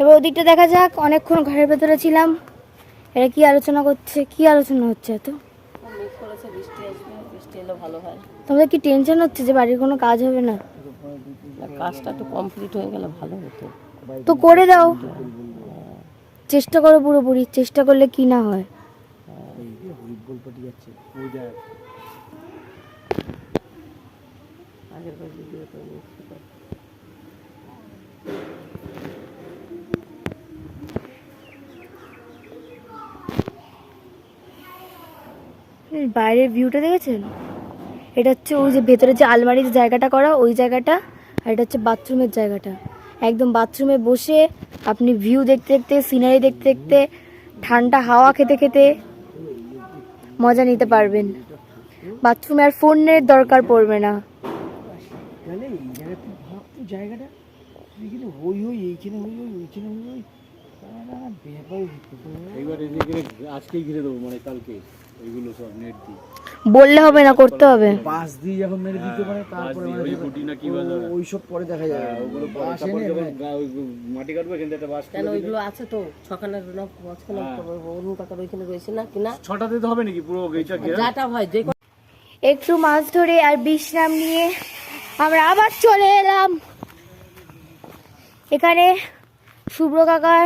এবার ওদিকটা দেখা যাক অনেকক্ষণ ঘরের ভেতরে ছিলাম। এরা কি আলোচনা করছে কি আলোচনা হচ্ছে এত? তোমাদের কি টেনশন হচ্ছে যে বাড়ির কোনো কাজ হবে না? কাজটা একটু কমপ্লিট হয়ে গেলে ভালো হতো। তো করে দাও। চেষ্টা করো পুরোপুরি চেষ্টা করলে কি না হয়। আগের বার ভিডিও তো দেখছি তো। এই বাইরের ভিউটা দেখেছেন? এটা হচ্ছে ওই যে ভেতরে যে আলমারির জায়গাটা করা ওই জায়গাটা আর এটা হচ্ছে বাথরুমের জায়গাটা। একদম বাথরুমে বসে আপনি ভিউ দেখতে দেখতে সিনারি দেখতে দেখতে ঠান্ডা হাওয়া খেতে খেতে মজা নিতে পারবেন। বাথরুমে আর ফোনের দরকার পড়বে না। জায়গাটা এইখানে ওইখানে এইবার আজকেই ঘিরে দেবো মানে কালকে। ওইগুলো সব নেট দিয়ে। বললে হবে না করতে হবে। দিয়ে যখন মেরে দিতে পারে তারপরে ওই গুটি না কি বলে ওই সব পরে দেখা যাবে ওগুলো পরে। তারপর যখন মাটি কাটবে কিন্তু একটা বাস কেন ওইগুলো আছে তো? ছখানা না পাঁচখানা অরুণ কাকার ওইখানে রয়েছে না কিনা ছটা দিতে হবে নাকি পুরো গেইটা যাটা হয় যে একটু মাছ ধরে আর বিশ্রাম নিয়ে আমরা আবার চলে এলাম। এখানে শুভ্র কাকার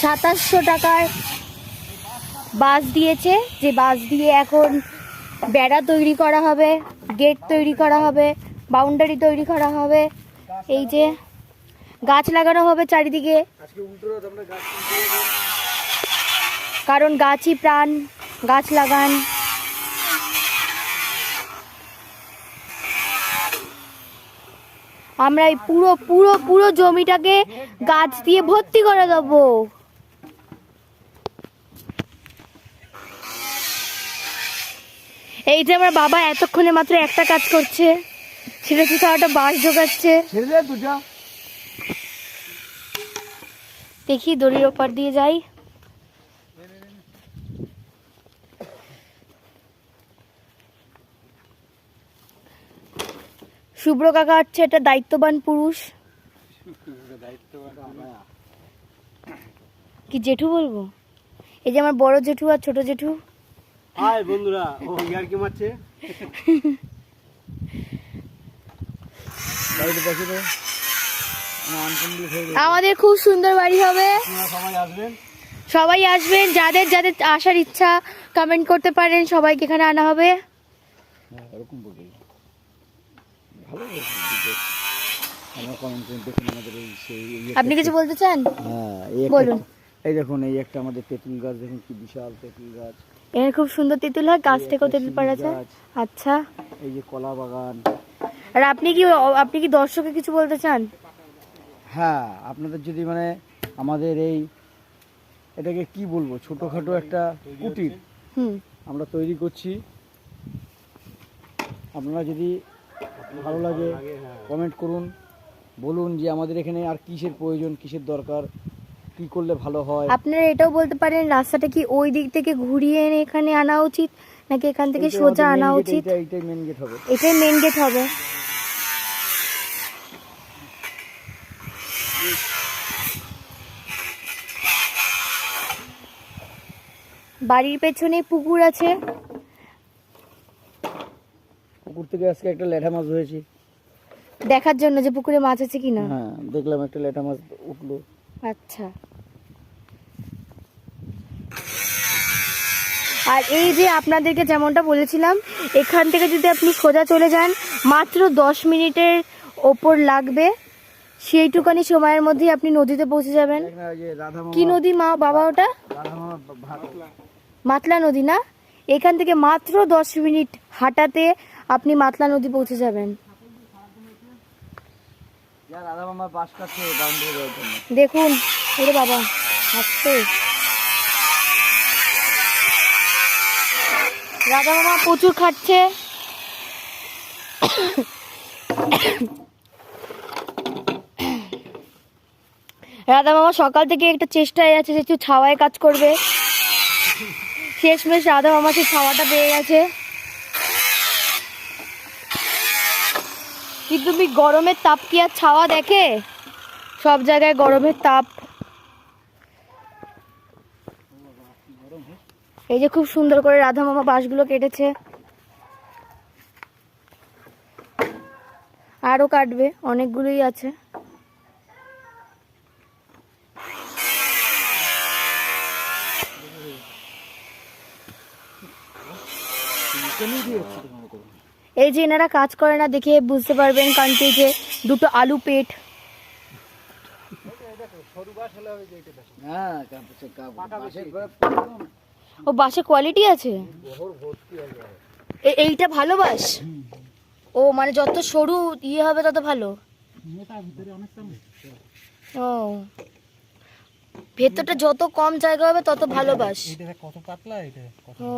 সাতাশশো টাকার বাস দিয়েছে, যে বাস দিয়ে এখন বেড়া তৈরি করা হবে, গেট তৈরি করা হবে বাউন্ডারি তৈরি করা হবে, এই যে গাছ লাগানো হবে চারিদিকে। কারণ গাছই প্রাণ, গাছ লাগান। আমরা এই পুরো পুরো পুরো জমিটাকে গাছ দিয়ে ভর্তি করে দেবো। এই যে আমার বাবা এতক্ষণে মাত্র একটা কাজ করছে। ছেলে ছেড়ে দে তুই যা দেখি দড়ির ওপার দিয়ে যাই। শুভ্র কাকা হচ্ছে একটা দায়িত্ববান পুরুষ। কি জেঠু বলব? এই যে আমার বড় জেঠু আর ছোট জেঠু। হাই বন্ধুরা ও ইয়ার কি মারছে? আমাদের খুব সুন্দর বাড়ি হবে। সবাই আসবেন? সবাই আসবেন যাদের যাদের আসার ইচ্ছা কমেন্ট করতে পারেন সবাইকে এখানে আনা হবে। হ্যাঁ, আপনি কিছু বলতে চান? হ্যাঁ বলুন। এই দেখুন এই একটা আমাদের তেঁতুল গাছ দেখুন কি বিশাল তেঁতুল গাছ। এখানে খুব সুন্দর তেঁতুল হয় গাছ থেকেও তেঁতুল পাড়া যায়। আচ্ছা। এই যে কলা বাগান। আর আপনি কি আপনি কি দর্শকে কিছু বলতে চান? হ্যাঁ আপনাদের যদি মানে আমাদের এই এটাকে কি বলব ছোটোখাটো একটা কুটির হুম। আমরা তৈরি করছি। আপনারা যদি ভালো লাগে কমেন্ট করুন বলুন যে আমাদের এখানে আর কিসের প্রয়োজন কিসের দরকার কি করলে ভালো হয়? আপনারা এটাও বলতে পারেন রাস্তাটা কি ওই দিক থেকে ঘুরিয়ে এনে এখানে আনা উচিত নাকি এখান থেকে সোজা আনা উচিত? এইটাই মেন গেট হবে। এটাই মেন গেট হবে। বাড়ির পেছনে পুকুর আছে। পুকুর থেকে আজকে একটা ল্যাঠা মাছ ধরেছি। দেখার জন্য যে পুকুরে মাছ আছে কিনা। হ্যাঁ দেখলাম একটা ল্যাঠা মাছ উঠল। আচ্ছা। আর এই যে আপনাদেরকে যেমনটা বলেছিলাম এখান থেকে যদি আপনি সোজা চলে যান মাত্র দশ মিনিটের ওপর লাগবে। সেইটুকানি সময়ের মধ্যেই আপনি নদীতে পৌঁছে যাবেন। কি নদী মা বাবা ওটা? মাতলা নদী না? এখান থেকে মাত্র দশ মিনিট হাঁটাতে আপনি মাতলা নদী পৌঁছে যাবেন। দেখুন ওরে বাবা হাঁটতে। রাধা মামা প্রচুর খাচ্ছে। রাধা মামা, সকাল থেকে একটা চেষ্টায় আছে যে একটু ছাওয়ায় কাজ করবে। শেষমেশ রাধা মামা সেই ছাওয়াটা পেয়ে গেছে। কিন্তু তুমি গরমের তাপ কি আর ছাওয়া দেখে? সব জায়গায় গরমের তাপ। এই যে খুব সুন্দর করে রাধা মামা বাঁশগুলো কেটেছে। আরও কাটবে, অনেকগুলোই আছে। এই যে এনারা কাজ করে না দেখে বুঝতে পারবেন কান্তি যে দুটো আলু পেট। হ্যাঁ ও বাসে কোয়ালিটি আছে? এইটা ভালো বাস? ও মানে যত সরু ইয়ে হবে তত ভালো। ও। ভেতরটা যত কম জায়গা হবে তত ভালো বাস। ও,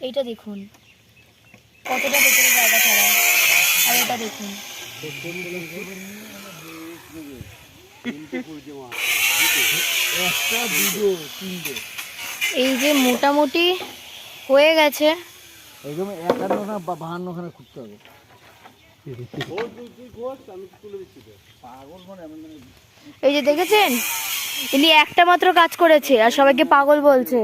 এইটা দেখুন। কতটা ভেতরে জায়গা ছাড়া। আর এটা দেখুন। এই যে মোটামুটি হয়ে গেছে। একদম একান্নখানা বা বাহান্নখানা খুঁজতে হবে। এই যে দেখেছেন? ইনি একটা মাত্র কাজ করেছে আর সবাইকে পাগল বলছে।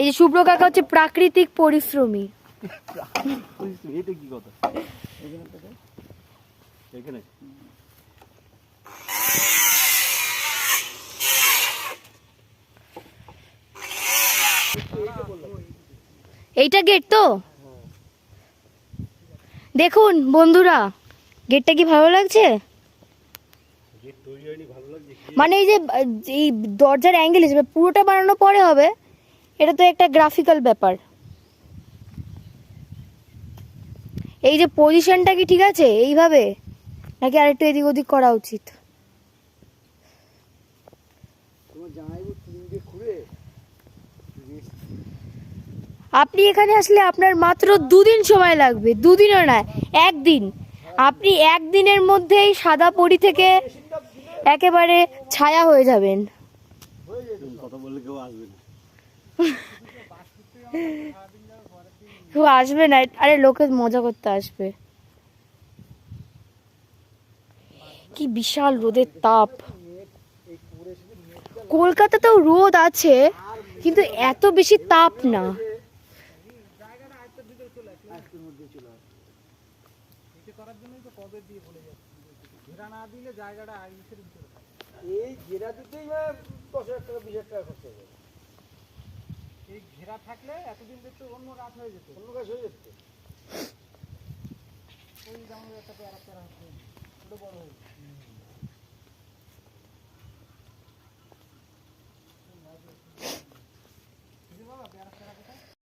এই যে শুভ্র কাকা হচ্ছে প্রাকৃতিক পরিশ্রমী এটা কি কথা? এখানে। এইটা গেট তো? দেখুন, বন্ধুরা গেটটা কি ভালো লাগছে? মানে এই যে, এই দরজার অ্যাঙ্গেল হিসেবে পুরোটা বানানো পরে হবে, এটা তো একটা গ্রাফিক্যাল ব্যাপার। এই যে পজিশনটা কি ঠিক আছে? এইভাবে? নাকি আরেকটু এদিক ওদিক করা উচিত? আপনি এখানে আসলে আপনার মাত্র দুদিন সময় লাগবে দুদিনও নয় একদিন। আপনি একদিনের মধ্যেই সাদা পরি থেকে একেবারে ছায়া হয়ে যাবেন। আসবে না। কেউ আসবে না আরে লোকে মজা করতে আসবে। কি বিশাল রোদের তাপ। কলকাতাতেও রোদ আছে কিন্তু এত বেশি তাপ না। এই ঘেরা দিতেই দশ হাজার টাকা বিশ হাজার টাকা খরচ এই ঘেরা থাকলে এতদিন দেখতে অন্য গাছ হয়ে যেত। অন্য কাজ হয়ে ওই যেমন একটা পেয়ারা পেয়ারা হচ্ছে। বড়